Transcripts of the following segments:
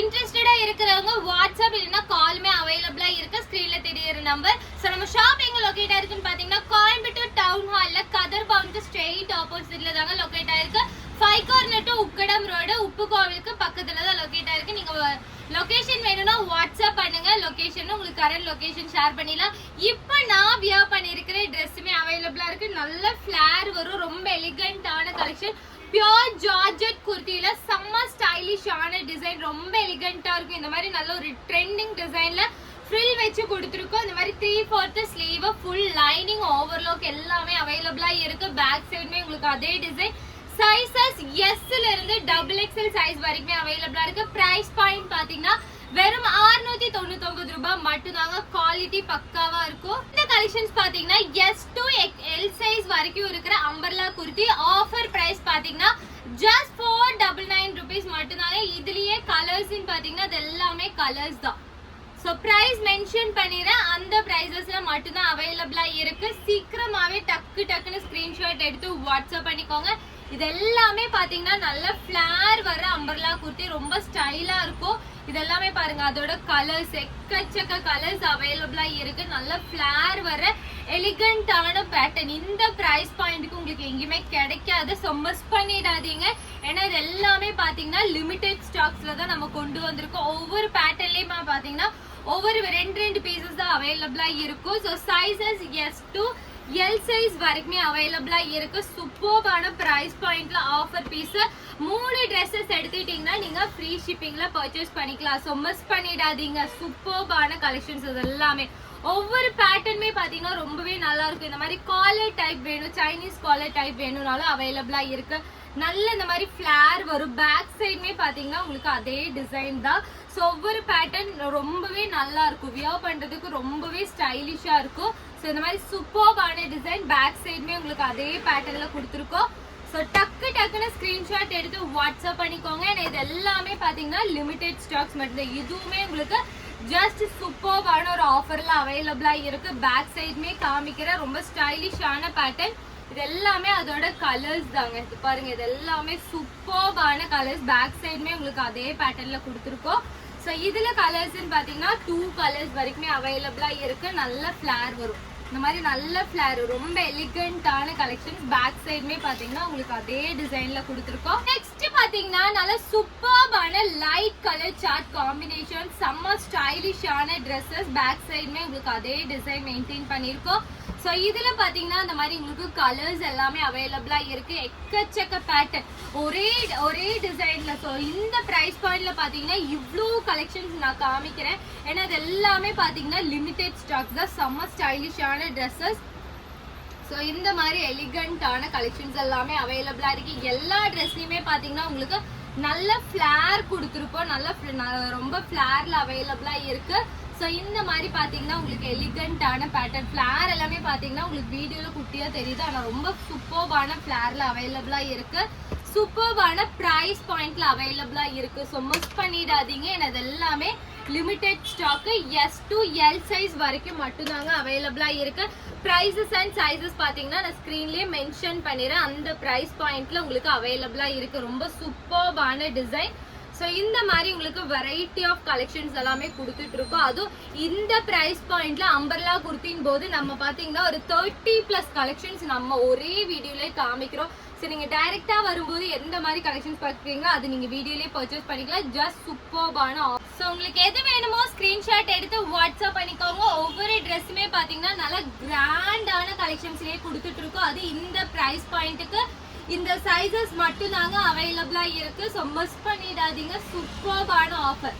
இன்ட்ரெஸ்டடா இருக்கிறவங்க வாட்ஸ்அப் இல்லைன்னா காலுமே அவைலபிளா இருக்கு ஸ்கிரீன்ல தெரியுற நம்பர் ஸோ நம்ம ஷாப் எங்க லொகேட் ஆயிருக்குன்னு பாத்தீங்கன்னா கோயம்புத்தூர் டவுன் ஹால்ல கதர் பவுனுக்கு ஸ்ட்ரெயிட் ஆப்போசிட்ல தாங்க லொகேட் ஆயிருக்கு five corner to Ukkadam road உப்பு கோவிலுக்கு பக்கத்துல தான் லொகேட் ஆயிருக்கு நீங்க லொகேஷன் வேணும்னா வாட்ஸ்அப் பண்ணுங்க. லொகேஷன் உங்களுக்கு கரண்ட் லொகேஷன் ஷேர் பண்ணிடலாம். இப்போ நான் வியர் பண்ணியிருக்கிற ட்ரெஸ்ஸுமே அவைலபிளா இருக்கு. நல்ல ஃபிளேர் வரும். ரொம்ப எலிகண்டான கலெக்ஷன் பியோர் ஜார்ஜட் குர்த்தியில செம்ம ஸ்டைலிஷான டிசைன் ரொம்ப எலிகண்டா இருக்கும். இந்த மாதிரி நல்ல ஒரு ட்ரெண்டிங் டிசைன்ல ஃப்ரில் வச்சு கொடுத்துருக்கோம். இந்த மாதிரி three fourth sleeve full lining overlock எல்லாமே அவைலபிளா இருக்கு. பேக் சைடுமே உங்களுக்கு அதே டிசைன் சைசஸ் எஸ்ல இருந்து டபுள் எக்ஸ்எல் சைஸ் வரைக்குமே அவைலபிளா இருக்கு. பிரைஸ் பாயிண்ட் பாத்தீங்கன்னா வெறும் 699 தொண்ணூத்தி ரூபாய் மட்டும்தாங்க குவாலிட்டி பக்காவா இருக்கும். இந்த கலெக்ஷன்ஸ் பாத்தீங்கன்னா எஸ் டு எல் சைஸ் வரைக்கும் இருக்கிற அம்பர்லா குர்த்தி ஆஃபர் பிரைஸ் பாத்தீங்கன்னா just four double nine rupees மட்டும்தாங்க. இதுலயே கலர்ஸ் பாத்தீங்கன்னா அது எல்லாமே கலர்ஸ் தான். ஸோ ப்ரைஸ் மென்ஷன் பண்ணிடுறேன் அந்த ப்ரைஸஸ்ல மட்டும்தான் அவைலபிளாக இருக்கு. சீக்கிரமாவே டக்கு டக்குன்னு ஸ்க்ரீன்ஷாட் எடுத்து வாட்ஸ்அப் பண்ணிக்கோங்க. இது எல்லாமே பார்த்தீங்கன்னா நல்ல ஃபிளார் வர அம்பர்லா குர்த்தி ரொம்ப ஸ்டைலாக இருக்கும். இதெல்லாமே பாருங்க அதோட கலர்ஸ் எக்கச்சக்க கலர்ஸ் அவைலபிளா இருக்கு. நல்ல ஃபிளார் வர எலிகண்டான பேட்டர்ன் இந்த பிரைஸ் பாயிண்ட்க்கு உங்களுக்கு எங்கேயுமே கிடைக்காது. ஸோ மிஸ் பண்ணிடாதீங்க. ஏன்னா இது எல்லாமே பாத்தீங்கன்னா லிமிடெட் ஸ்டாக்ஸ்ல தான் நம்ம கொண்டு வந்திருக்கோம். ஒவ்வொரு பேட்டர்ன்லேயுமே பாத்தீங்கன்னா ஒவ்வொரு ரெண்டு ரெண்டு பீசஸ் தான் அவைலபிளா இருக்கும். So sizes S to L size வரைக்குமே அவைலபிளா இருக்கு. சூப்பர்பான பிரைஸ் பாயிண்ட்ல ஆஃபர் பீஸ் மூணு ட்ரெஸ்ஸஸ் எடுத்துட்டீங்கன்னா நீங்க ஃப்ரீ ஷிப்பிங்ல பர்ச்சேஸ் பண்ணிக்கலாம். ஸோ மிஸ் பண்ணிடாதீங்க. சூப்பர்பான கலெக்ஷன்ஸ் இது எல்லாமே ஒவ்வொரு பேட்டர்னுமே பார்த்தீங்கன்னா ரொம்பவே நல்லா இருக்கும். இந்த மாதிரி காலர் டைப் வேணும் சைனீஸ் காலர் டைப் வேணும்னாலும் அவைலபிளா இருக்கு. நல்ல இந்த மாதிரி ஃபிளேர் வரும். பேக் சைடுமே பார்த்தீங்கன்னா உங்களுக்கு அதே டிசைன் தான். ஸோ ஒவ்வொரு பேட்டர்ன் ரொம்பவே நல்லா இருக்கும். வியர் பண்ணுறதுக்கு ரொம்பவே ஸ்டைலிஷாக இருக்கும். ஸோ இந்த மாதிரி சூப்பர்பான டிசைன் பேக் சைடுமே உங்களுக்கு அதே பேட்டர்ன்ல கொடுத்துருக்கோம். ஸோ டக்கு டக்குன்னு ஸ்க்ரீன்ஷாட் எடுத்து வாட்ஸ்அப் பண்ணிக்கோங்க. ஏன்னா இது எல்லாமே பார்த்தீங்கன்னா லிமிடெட் ஸ்டாக்ஸ் மட்டும்தான். இதுவுமே உங்களுக்கு ஜஸ்ட் சூப்பர்பான ஒரு ஆஃபரில் அவைலபிளாக இருக்குது பேக் சைடுமே காமிக்கிற ரொம்ப ஸ்டைலிஷான பேட்டர்ன் இது எல்லாமே அதோட கலர்ஸ் தாங்க. இது பாருங்க இது எல்லாமே சூப்பர்பான கலர்ஸ் பேக் சைடுமே உங்களுக்கு அதே பேட்டர்ன்ல கொடுத்துருக்கோம். ஸோ இதுல கலர்ஸ்ன்னு பார்த்தீங்கன்னா டூ கலர்ஸ் வரைக்குமே அவைலபிளா இருக்கு. நல்ல ஃப்ளேர் வரும். இந்த மாதிரி நல்ல ஃபிளார் ரொம்ப எலிகண்டான கலெக்ஷன்ஸ் பேக் சைடுமே பார்த்தீங்கன்னா உங்களுக்கு அதே டிசைன்ல கொடுத்துருக்கோம். நெக்ஸ்ட் பார்த்தீங்கன்னா நல்ல சூப்பர்பான லைட் கலர் சார்ட் காம்பினேஷன் செம்ம ஸ்டைலிஷான ட்ரெஸ்ஸஸ் பேக் சைடுமே உங்களுக்கு அதே டிசைன் மெயின்டைன் பண்ணியிருக்கோம். ஸோ இதில் பார்த்தீங்கன்னா இந்த மாதிரி உங்களுக்கு கலர்ஸ் எல்லாமே அவைலபிளாக இருக்குது எக்கச்சக்க பேட்டர்ன் ஒரே ஒரே டிசைனில் ஸோ இந்த ப்ரைஸ் பாயிண்டில் பார்த்தீங்கன்னா இவ்வளோ கலெக்ஷன்ஸ் நான் காமிக்கிறேன். ஏன்னா அது எல்லாமே பார்த்தீங்கன்னா லிமிடெட் ஸ்டாக்ஸ் தான். செம்ம ஸ்டைலிஷான ட்ரெஸ்ஸஸ் ஸோ இந்த மாதிரி எலிகண்ட்டான கலெக்ஷன்ஸ் எல்லாமே அவைலபிளாக இருக்குது எல்லா ட்ரெஸ்லையுமே பார்த்தீங்கன்னா உங்களுக்கு நல்ல ஃப்ளேர் கொடுத்துருப்போம் நல்ல ரொம்ப ஃப்ளேரில் அவைலபிளா இருக்கு. ஸோ இந்த மாதிரி பார்த்தீங்கன்னா உங்களுக்கு எலிகண்டான பேட்டர்ன் ஃபிளார் எல்லாமே பார்த்தீங்கன்னா உங்களுக்கு வீடியோவில் குட்டியாக தெரியுது. ஆனால் ரொம்ப சூப்பர்பான ஃப்ளேரில் அவைலபிளாக இருக்கு. சூப்பர்பான ப்ரைஸ் பாயிண்ட்ல அவைலபிளாக இருக்கு. ஸோ மிஸ் பண்ணிடாதீங்க. ஏன்னா எல்லாமே limited stock S to L size வரைக்கும் மட்டும்தாங்க அவைலபிளாக இருக்கு. ப்ரைஸஸ் அண்ட் சைஸஸ் பார்த்தீங்கன்னா நான் ஸ்க்ரீன்லேயே மென்ஷன் பண்ணிடுறேன். அந்த ப்ரைஸ் பாயிண்ட்ல உங்களுக்கு அவைலபிளாக இருக்கு. ரொம்ப சூப்பர்பான டிசைன் ஸோ இந்த மாதிரி உங்களுக்கு வெரைட்டி ஆஃப் கலெக்ஷன்ஸ் எல்லாமே கொடுத்துட்டு இருக்கோம். அதுவும் இந்த ப்ரைஸ் பாயிண்ட்ல அம்பர்லா குர்த்தின் போது நம்ம பார்த்தீங்கன்னா ஒரு தேர்ட்டி பிளஸ் கலெக்ஷன்ஸ் நம்ம ஒரே வீடியோலயே காமிக்கிறோம். ஸோ நீங்கள் டைரெக்டாக வரும்போது எந்த மாதிரி கலெக்ஷன்ஸ் பார்க்குறீங்களோ அது நீங்கள் வீடியோலேயே பர்ச்சேஸ் பண்ணிக்கலாம். ஜஸ்ட் சூப்பர்பான ஸோ உங்களுக்கு எது வேணுமோ ஸ்க்ரீன்ஷாட் எடுத்து வாட்ஸ்அப் பண்ணிக்கோங்க. ஒவ்வொரு ட்ரெஸ்ஸுமே பார்த்தீங்கன்னா நல்லா கிராண்டான கலெக்ஷன்ஸ்லேயே கொடுத்துட்டு இருக்கோம். அது இந்த ப்ரைஸ் பாயிண்ட்டுக்கு இந்த சைஸஸ் மட்டும் தாங்க அவைலபிளா இருக்கு. ஸோ மிஸ் பண்ணிடாதீங்க. சூப்பர்பான ஆஃபர்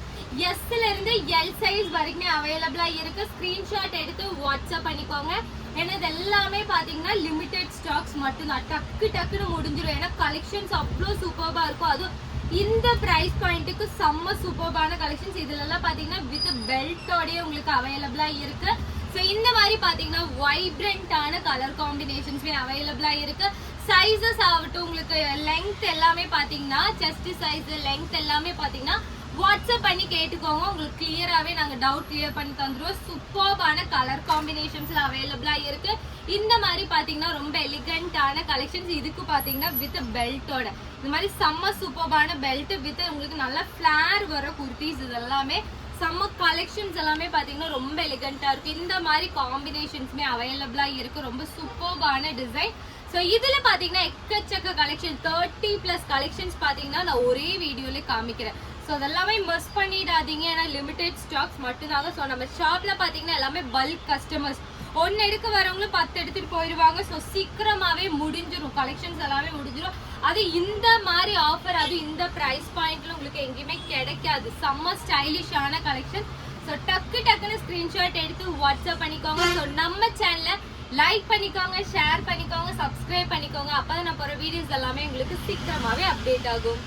எஸ்ல இருந்து எல் சைஸ் வரைக்குமே அவைலபிளா இருக்கு. ஸ்கிரீன்ஷாட் எடுத்து வாட்ஸ்அப் பண்ணிக்கோங்க. ஏன்னா இது எல்லாமே பாத்தீங்கன்னா லிமிடெட் ஸ்டாக்ஸ் மட்டும்தான். டக்கு டக்குன்னு முடிஞ்சிடும் ஏன்னா கலெக்ஷன்ஸ் அவ்வளோ சூப்பர்பா இருக்கும். அதுவும் இந்த பிரைஸ் பாயிண்ட்டுக்கு செம்ம சூப்பர்பான கலெக்ஷன்ஸ் இதுல எல்லாம் பாத்தீங்கன்னா வித் பெல்ட்டோடய உங்களுக்கு அவைலபிளா இருக்கு. ஸோ இந்த மாதிரி பார்த்தீங்கன்னா வைப்ரண்ட்டான கலர் காம்பினேஷன்ஸ்மே அவைலபிளாக இருக்குது சைஸஸ் ஆகட்டும் உங்களுக்கு லெங்த் எல்லாமே பார்த்தீங்கன்னா செஸ்ட் சைஸ் லெங்த் எல்லாமே பார்த்தீங்கன்னா வாட்ஸ்அப் பண்ணி கேட்டுக்கோங்க. உங்களுக்கு கிளியராகவே நாங்கள் டவுட் கிளியர் பண்ணி தந்துடுவோம். சூப்பர்பான கலர் காம்பினேஷன்ஸில் அவைலபிளாக இருக்குது இந்த மாதிரி பார்த்தீங்கன்னா ரொம்ப எலிகண்ட்டான கலெக்ஷன்ஸ் இதுக்கு பார்த்தீங்கன்னா வித் பெல்ட்டோட இந்த மாதிரி செம்ம சூப்பர்பான பெல்ட் வித் உங்களுக்கு நல்ல ஃபிளார் வர குர்த்திஸ் இது எல்லாமே செம்ம கலெக்ஷன்ஸ் எல்லாமே பார்த்தீங்கன்னா ரொம்ப எலிகண்ட்டாக இருக்குது இந்த மாதிரி காம்பினேஷன்ஸுமே அவைலபிளாக இருக்குது ரொம்ப சூப்பர்பான டிசைன் ஸோ இதில் பார்த்தீங்கன்னா எக்கச்சக்க கலெக்ஷன் தேர்ட்டி ப்ளஸ் கலெக்ஷன்ஸ் பார்த்தீங்கன்னா நான் ஒரே வீடியோவில் காமிக்கிறேன். ஸோ அதெல்லாமே மிஸ் பண்ணிடாதீங்க. ஏன்னா லிமிடெட் ஸ்டாக்ஸ் மட்டும்தாங்க. ஸோ நம்ம ஷாப்பில் பார்த்தீங்கன்னா எல்லாமே பல்க் கஸ்டமர்ஸ் ஒன்று எடுக்க வரவங்களும் பத்து எடுத்துட்டு போயிடுவாங்க ஸோ சீக்கிரமாகவே முடிஞ்சிடும் கலெக்ஷன்ஸ் எல்லாமே முடிஞ்சிடும் அது இந்த மாதிரி ஆஃபர் அது இந்த ப்ரைஸ் பாயிண்ட்ல உங்களுக்கு எங்கேயுமே கிடைக்காது. செம்ம ஸ்டைலிஷான கலெக்ஷன் ஸோ டக்கு டக்குன்னு ஸ்க்ரீன்ஷாட் எடுத்து வாட்ஸ்அப் பண்ணிக்கோங்க. ஸோ நம்ம சேனலை லைக் பண்ணிக்கோங்க ஷேர் பண்ணிக்கோங்க சப்ஸ்கிரைப் பண்ணிக்கோங்க. அப்போ தான் நான் போகிற வீடியோஸ் எல்லாமே உங்களுக்கு சீக்கிரமாகவே அப்டேட் ஆகும்.